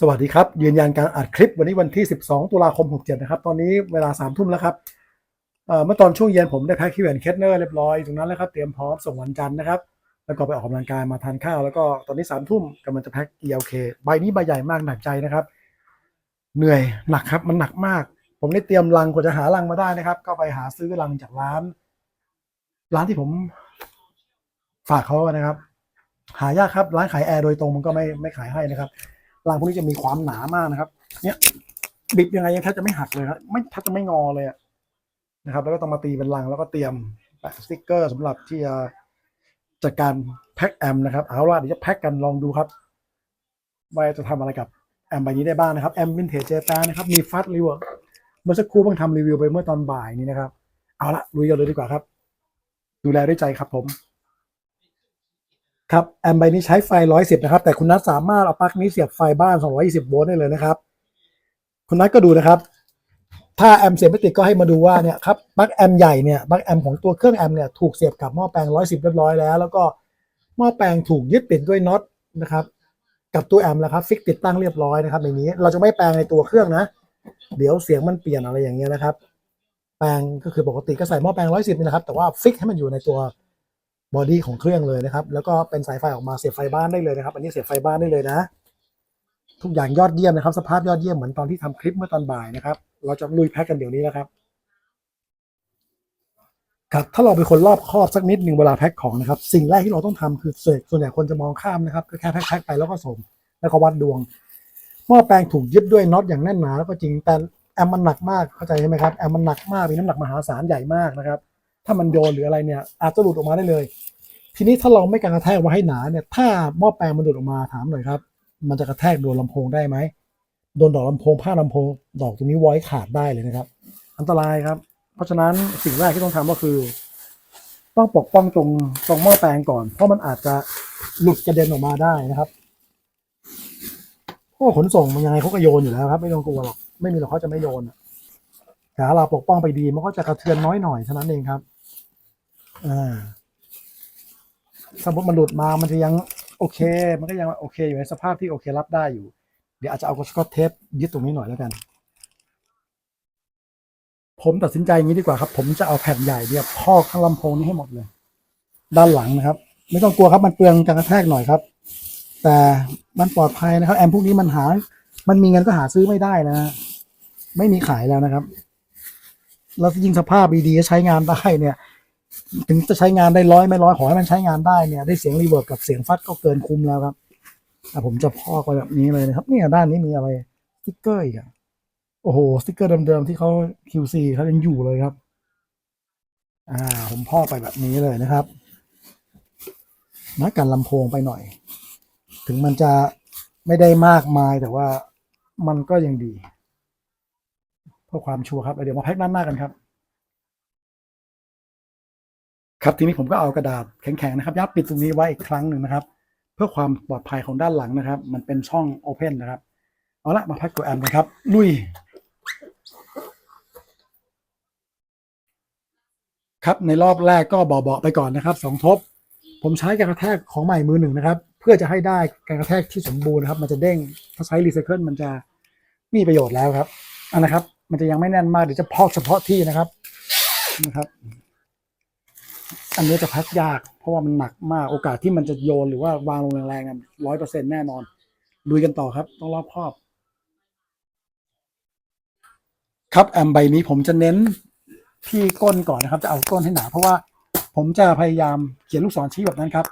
สวัสดีครับยืนยันการอัดคลิปวันนี้วันที่ 12 ตุลาคม 67 นะครับ ตอนนี้เวลา 3 ทุ่มแล้วครับเมื่อตอนช่วงเย็นผมได้แพ็คคิวแอนเคสเนอร์เรียบร้อยตรงนั้นแล้วครับเตรียมพร้อมส่งวันจันทร์นะครับ แล้วก็ไปออกกำลังกายมาทานข้าว แล้วก็ตอนนี้ 3 ทุ่มกำลังจะแพ็ค ELK ใบนี้ใบใหญ่มากหนักใจนะครับ เหนื่อยหนักครับมันหนักมาก ผมได้เตรียมลังกว่าจะหาลังมาได้นะครับ ก็ไปหาซื้อลังจากร้าน ร้านที่ผมฝากเขานะครับ หายากครับร้านขายแอร์โดยตรงมันก็ไม่ไม่ขายให้นะครับ รางพวกนี้จะมีความหนามากนะครับ เนี่ยบิดยังไงยังแทบจะไม่หักเลยครับไม่แทบจะไม่งอเลยนะครับ แล้วก็ต้องมาตีเป็นรังแล้วก็เตรียมแปะสติกเกอร์สำหรับที่จะจัดการแพ็คแอมนะครับเอาล่ะเดี๋ยวจะแพ็คกันลองดูครับว่าจะทำอะไรกับแอมใบนี้ได้บ้างนะครับแอมวินเทจเจแปนนะครับมีฟัดรีวิวเมื่อสักครู่เพิ่งทำรีวิวไปเมื่อตอนบ่ายนี้นะครับ เอาละลุยกันเลยดีกว่าครับ ดูแลด้วยใจครับผม ครับแอมใบนี้ใช้ไฟ 110 นะครับ แต่คุณนัทสามารถเอาปลั๊กนี้เสียบไฟบ้าน 220 โวลต์ได้เลยนะครับ คุณนัทก็ดูนะครับ ถ้าแอมเสียบไม่ติดก็ให้มาดูว่าเนี่ยครับปลั๊กแอมใหญ่เนี่ยปลั๊กแอมของตัวเครื่องแอมเนี่ยถูกเสียบกับหม้อแปลง 110 เรียบร้อยแล้ว แล้วก็หม้อแปลงถูกยึดติดด้วยน็อตนะครับกับตัวแอมแล้วครับฟิกติดตั้งเรียบร้อยนะครับในนี้เราจะไม่แปลงในตัวเครื่องนะ เดี๋ยวเสียงมันเปลี่ยนอะไรอย่างเงี้ยนะครับ แปลงก็คือปกติก็ใส่หม้อแปลง 110นี่นะครับ แต่ว่าฟิกให้มันอยู่ในตัว บอดี้ของเครื่องเลยนะครับ แล้วก็เป็นสายไฟออกมาเสียบไฟบ้านได้เลยนะครับ อันนี้เสียบไฟบ้านได้เลยนะ ทุกอย่างยอดเยี่ยมนะครับ สภาพยอดเยี่ยมเหมือนตอนที่ทำคลิปเมื่อตอนบ่ายนะครับ เราจะลุยแพ็กกันเดี๋ยวนี้นะครับครับถ้าเราเป็นคนรอบคอบสักนิดหนึ่งเวลาแพ็คของนะครับ สิ่งแรกที่เราต้องทำคือส่วนส่วนใหญ่คนจะมองข้ามนะครับก็แค่แพ็คไปแล้วก็ส่งแล้วก็วัดดวงหม้อแปลงถูกยึดด้วยน็อตอย่างแน่นหนาแล้วก็จริงแต่แอมมันหนักมากเข้าใจใช่ไหมครับแอมมันหนักมากมีน้ำหนักมหาศาลใหญ่มากนะครับ ถ้ามันโดนหรืออะไรเนี่ยอาจจะหลุดออกมาได้เลย ทีนี้ถ้าเราไม่การกระแทกไว้ให้หนาเนี่ยถ้าหม้อแปลงมันหลุดออกมาถามหน่อยครับ มันจะกระแทกโดนลำโพงได้ไหมโดนดอกลำโพงผ้าลำโพงดอกตรงนี้ไว้ขาดได้เลยนะครับ อันตรายครับ เพราะฉะนั้นสิ่งแรกที่ต้องทำก็คือ ต้องปกป้องตรงตรงหม้อแปลงก่อน เพราะมันอาจจะหลุดกระเด็นออกมาได้นะครับเพราะว่าขนส่งมันยังไงเขาก็โยนอยู่แล้วครับ ไม่ต้องกลัวหรอกไม่มีหรอกเขาจะไม่โยนแต่ถ้าเราปกป้องไปดีมันก็จะกระเทือนน้อยหน่อยเท่านั้นเองครับ อ่าสมมติมันหลุดมามันจะยังโอเค มันก็ยังโอเคอยู่ในสภาพที่โอเครับได้อยู่ เดี๋ยวอาจจะเอาสกอตเทปยึดตรงนี้หน่อยแล้วกัน ผมตัดสินใจอย่างนี้ดีกว่าครับ ผมจะเอาแผ่นใหญ่เนี่ยพอกข้างลำโพงนี้ให้หมดเลย ด้านหลังนะครับ ไม่ต้องกลัวครับมันเปลืองการกระแทกหน่อยครับ แต่มันปลอดภัยนะครับ แอมพวกนี้มันหา มันมีเงินก็หาซื้อไม่ได้นะไม่มีขายแล้วนะครับ แล้วยิ่งสภาพดีๆใช้งานได้เนี่ย ถึงจะใช้งานได้ร้อยไม่ร้อยขอให้มันใช้งานได้เนี่ยได้เสียงรีเวิร์บกับเสียงฟัดก็เกินคุ้มแล้วครับอะผมจะพอกไปแบบนี้เลยนะครับเนี่ยด้านนี้มีอะไรสติ๊กเกอร์อีกอะโอ้โหสติ๊กเกอร์เดิมๆที่เขา QC เขายังอยู่เลยครับ อ่า ผมพอกไปแบบนี้เลยนะครับนะกันลำโพงไปหน่อย ถึงมันจะไม่ได้มากมายแต่ว่ามันก็ยังดี เพื่อความชัวร์ครับเดี๋ยวมาแพ็กด้านหน้ากันครับ ครับทีนี้ผมก็เอากระดาษแข็งๆนะครับ ยัดปิดตรงนี้ไว้อีกครั้งหนึ่งนะครับ เพื่อความปลอดภัยของด้านหลังนะครับ มันเป็นช่องโอเพนนะครับ เอาละมาพ็กตัวแอมกันครับ ลุย ครับในรอบแรกก็เบาๆไปก่อนนะครับสองทบ ผมใช้การกระแทกของใหม่มือหนึ่งนะครับ เพื่อจะให้ได้การกระแทกที่สมบูรณ์นะครับ มันจะเด้งถ้าใช้รีไซเคิลมันจะมีประโยชน์แล้วครับอันนะครับ มันจะยังไม่แน่นมากเดี๋ยวจะพอกเฉพาะที่นะครับนะครับ อันนี้จะพักยาก เพราะว่ามันหนักมากโอกาสที่มันจะโยนหรือว่าวางลงแรงๆร้อยเปอร์เซ็นแน่นอนลุยกันต่อครับ ต้องรอบครอบ ครับแอมใบนี้ผมจะเน้นที่ก้นก่อนนะครับ จะเอาก้นให้หนา เพราะว่าผมจะพยายามเขียนลูกศรชี้แบบนั้นครับ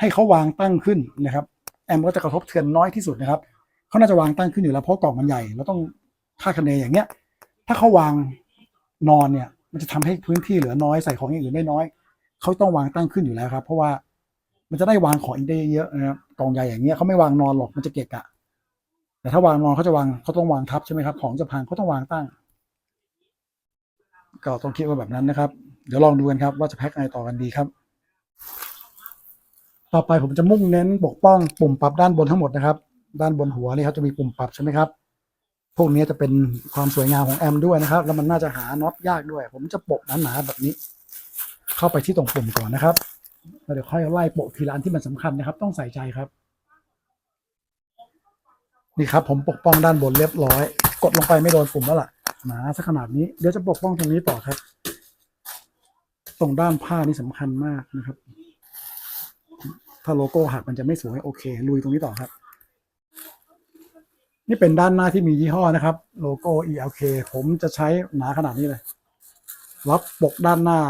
ให้เขาวางตั้งขึ้นนะครับ แอมก็จะกระทบเทือนน้อยที่สุดนะครับเขาน่าจะวางตั้งขึ้นอยู่แล้วเพราะกล่องมันใหญ่เราต้องคาดคะเนอย่างเงี้ย ถ้าเขาวางนอนเนี่ย มันจะทำให้พื้นที่เหลือน้อยใส่ของอย่างอื่นได้น้อย เขาต้องวางตั้งขึ้นอยู่แล้วครับ เพราะว่ามันจะได้วางของอีกได้เยอะนะครับกองใหญ่อย่างเงี้ยเขาไม่วางนอนหรอกมันจะเกะกะ แต่ถ้าวางนอนเขาจะวางเขาต้องวางทับใช่ไหมครับของจะพังเขาต้องวางตั้ง ก็ต้องคิดว่าแบบนั้นนะครับ เดี๋ยวลองดูกันครับ ว่าจะแพ็คไงต่อกันดีครับ ต่อไปผมจะมุ่งเน้นปกป้องปุ่มปรับด้านบนทั้งหมดนะครับ ด้านบนหัวนี่ครับจะมีปุ่มปรับใช่ไหมครับพวกนี้จะเป็นความสวยงามของแอมด้วยนะครับ แล้วมันน่าจะหาน็อตยากด้วย ผมจะปะหนาๆแบบนี้ เข้าไปที่ตรงปุ่มก่อนนะครับแล้วเดี๋ยวค่อยไล่โปะทีละอันที่มันสำคัญนะครับ ต้องใส่ใจครับ นี่ครับ ผมปกป้องด้านบนเรียบร้อย กดลงไปไม่โดนปุ่มแล้วล่ะหนาสักขนาดนี้เดี๋ยวจะปกป้องตรงนี้ต่อครับ ตรงด้านผ้านี่สำคัญมากนะครับ ถ้าโลโก้หักมันจะไม่สวยโอเค ลุยตรงนี้ต่อครับ นี่เป็นด้านหน้าที่มียี่ห้อนะครับ โลโก้ ELK ผมจะใช้หนาขนาดนี้เลยรับปกด้านหน้า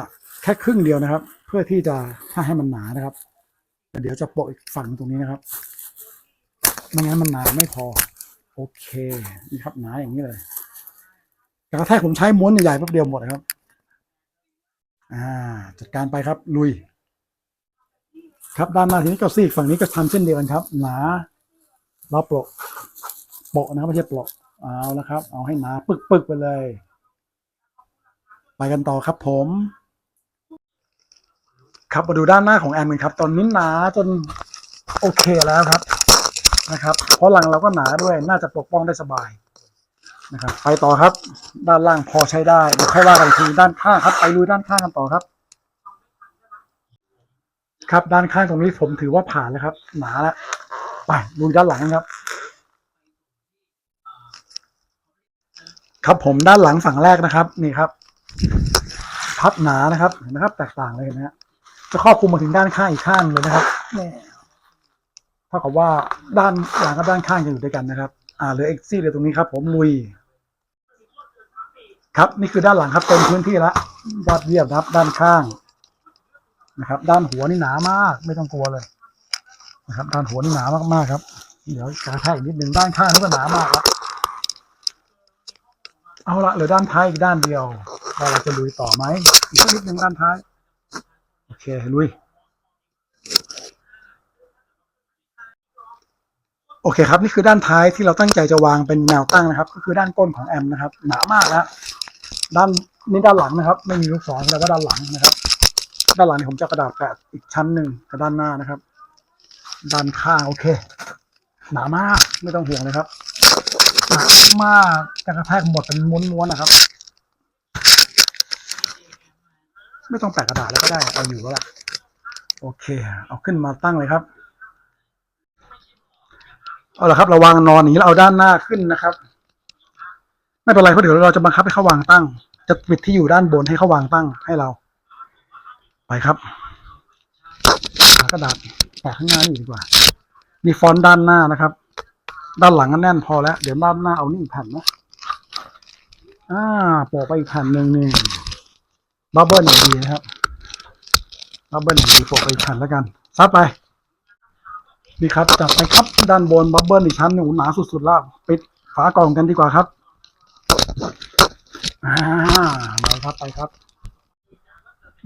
ค่ครึ่งเดียวนะครับ เพื่อที่จะถ้าให้มันหนานะครับ เดี๋ยวจะโปะอีกฝั่งตรงนี้นะครับไม่งั้นมันหนาไม่พอ โอเคนี่ครับหนาอย่างนี้เลย แต่กระแทกผมใช้ม้วนใหญ่ๆแป๊บเดียวหมดนะครับ อ่า จัดการไปครับ ลุย ครับด้านหน้าทีนี้ก็ซีกฝั่งนี้ก็ทำเช่นเดียวกันครับ หนาเราโปะโปะนะครับไม่ใช่โปะเอาและครับ เอาให้หนาปึกๆไปเลย ไปกันต่อครับผม ครับมาดูด้านหน้าของแอมกันครับ ตอนนี้หนาจนโอเคแล้วครับนะครับ เพราะหลังเราก็หนาด้วยน่าจะปกป้องได้สบายนะครับ ไปต่อครับ ด้านล่างพอใช้ได้เดี๋ยวค่อยว่ากันทีด้านข้างครับ ไปลุยด้านข้างกันต่อครับ ครับด้านข้างตรงนี้ผมถือว่าผ่านแล้วครับ หนาแล้วไปลุยด้านหลังครับ ครับผมด้านหลังฝั่งแรกนะครับ นี่ครับ พับหนานะครับเห็นไหมครับ แตกต่างเลยเห็นไหมฮะ จะครอบคลุมมาถึงด้านข้างอีกข้างเลยนะครับเนี่เท่ากับว่าด้านหลังกับด้านข้างจะอยู่ด้วยกันนะครับ อ่าเหลือเอ็กซี่เลยตรงนี้ครับ ผมลุย ครับนี่คือด้านหลังครับเต็มพื้นที่ล้วยอดเยี่ยมครับ ด้านข้างนะครับ ด้านหัวนี่หนามาก ไม่ต้องกลัวเลยนะครับ ด้านหัวนี่หนามากๆครับ เดี๋ยวกระแทกอีกนิดหนึ่งด้านข้างนี่ก็หนามากแล้วเอาละเหลือด้านท้ายอีกด้านเดียวเราจะลุยต่อไหมอีกนิดหนึ่งด้านท้าย เคลุย โอเคครับ นี่คือด้านท้ายที่เราตั้งใจจะวางเป็นแนวตั้งนะครับ ก็คือด้านก้นของแอมนะครับ หนามากแล้วด้านนี่ด้านหลังนะครับ ไม่มีลูกศรแล้วก็ด้านหลังนะครับ ด้านหลังนี่ผมจะกระดาษแปะอีกชั้นหนึ่งกับด้านหน้านะครับ ด้านข้างโอเค หนามากไม่ต้องห่วงเลยครับหนามากจะกระแทกหมดเป็นม้วนๆนะครับ ไม่ต้องแปะกระดาษแล้วก็ได้เอาอยู่แล้วล่ะโอเค เอาขึ้นมาตั้งเลยครับ เอาละครับเราวางนอนอย่างนี้แล้วเอาด้านหน้าขึ้นนะครับ ไม่เป็นไรเพราะเดี๋ยวเราจะบังคับให้เขาวางตั้ง จะปิดที่อยู่ด้านบนให้เขาวางตั้งให้เรา ไปครับหากระดาษแปะข้างหน้านี่ดีกว่า มีฟอนต์ด้านหน้านะครับ ด้านหลังก็แน่นพอแล้ว เดี๋ยวด้านหน้าเอานี่แผ่นนะอ่าโปะไปอีกแผ่นหนึ่งนี่ บับเบิ้ลอย่างดีนะครับบับเบิ้ลอย่างดีโปะไปอีกแผ่นแล้วกันซัดไปนี่ครับจัดไปครับด้านบนบับเบิ้ลอีกชั้นหนึ่งหนาสุดๆแล้วปิดฝากล่องกันดีกว่าครับอ่าไปครับไปครับ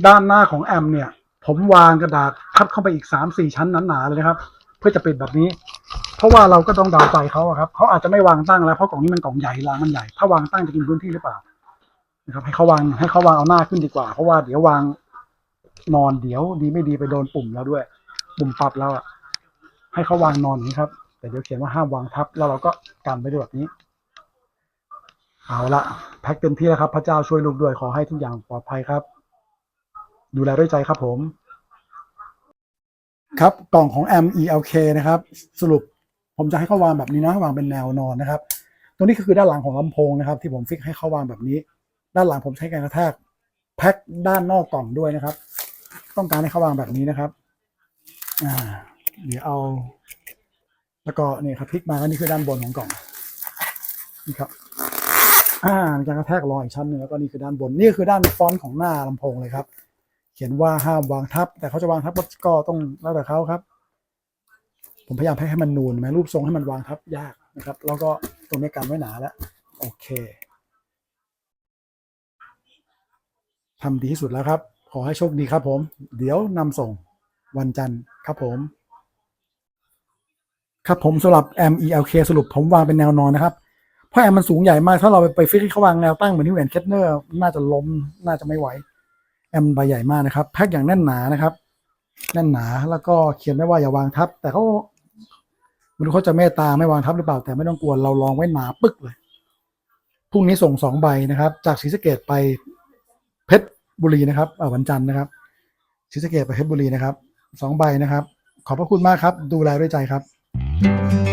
ด้านหน้าของแอมเนี่ย ผมวางกระดาษพับเข้าไปอีกสามสี่ชั้นหนาๆเลยนะครับ เพื่อจะปิดแบบนี้ เพราะว่าเราก็ต้องดาวใจเขาอะครับเขาอาจจะไม่วางตั้งแล้วเพราะกล่องนี้มันกล่องใหญ่รางมันใหญ่ ถ้าวางตั้งจะกินพื้นที่หรือเปล่า นะครับ ให้เขาวางให้เขาวางเอาหน้าขึ้นดีกว่า เพราะว่าเดี๋ยววางนอนเดี๋ยวดีไม่ดีไปโดนปุ่มแล้วด้วย ปุ่มปรับแล้วอะให้เขาวางนอนนี้ครับ แต่เดี๋ยวเขียนว่าห้ามวางทับ แล้วเราก็กันไปด้วยแบบนี้ เอาละแพ็คเต็มที่แล้วครับ พระเจ้าช่วยลูกด้วยขอให้ทุกอย่างปลอดภัยครับ ดูแลด้วยใจครับผม ครับกล่องของ M ELK นะครับ สรุปผมจะให้เขาวางแบบนี้นะ วางเป็นแนวนอนนะครับ ตรงนี้ก็คือด้านหลังของลำโพงนะครับ ที่ผมฟิกให้เขาวางแบบนี้ ด้านหลังผมใช้การกระแทกแพ็คด้านนอกกล่องด้วยนะครับ ต้องการให้เขาวางแบบนี้นะครับอ่าเดี๋ยวเอาแล้วก็นี่ครับพลิกมาก็นี่คือด้านบนของกล่องนี่ครับอ่าการกระแทกรอยอีกชั้นหนึ่งแล้วก็นี่คือด้านบนนี่คือด้านฟอนต์ของหน้าลำโพงเลยครับ เขียนว่าห้ามวางทับ แต่เขาจะวางทับก็ต้องแล้วแต่เขาครับ ผมพยายามให้ให้มันนูนไหมรูปทรงให้มันวางทับยากนะครับ แล้วก็ตรงนี้กันไว้หนาแล้วโอเค ทำดีที่สุดแล้วครับ ขอให้โชคดีครับผม เดี๋ยวนำส่งวันจันทร์ครับผม ครับผมสำหรับ M E L K สรุปผมวางเป็นแนวนอนนะครับ เพราะแอมมันสูงใหญ่มาก ถ้าเราไปไปฟิกเขาวางแนวตั้งเหมือนที่แหวนเคทเนอร์น่าจะล้มน่าจะไม่ไหว แอมใบใหญ่มากนะครับ แพ็คอย่างแน่นหนานะครับ แน่นหนาแล้วก็เขียนไว้ว่าอย่าวางทับ แต่เขาไม่รู้เขาจะเมตตาไม่วางทับหรือเปล่าแต่ไม่ต้องกลัวเราลองไว้หนาปึ๊กเลยพรุ่งนี้ส่งสองใบนะครับ จากศรีสะเกดไป บุรีนะครับอวันจันทร์นะครับศรีสะเกดไปเพชรบุรีนะครับสองใบนะครับ ขอบพระคุณมากครับ ดูแลด้วยใจครับ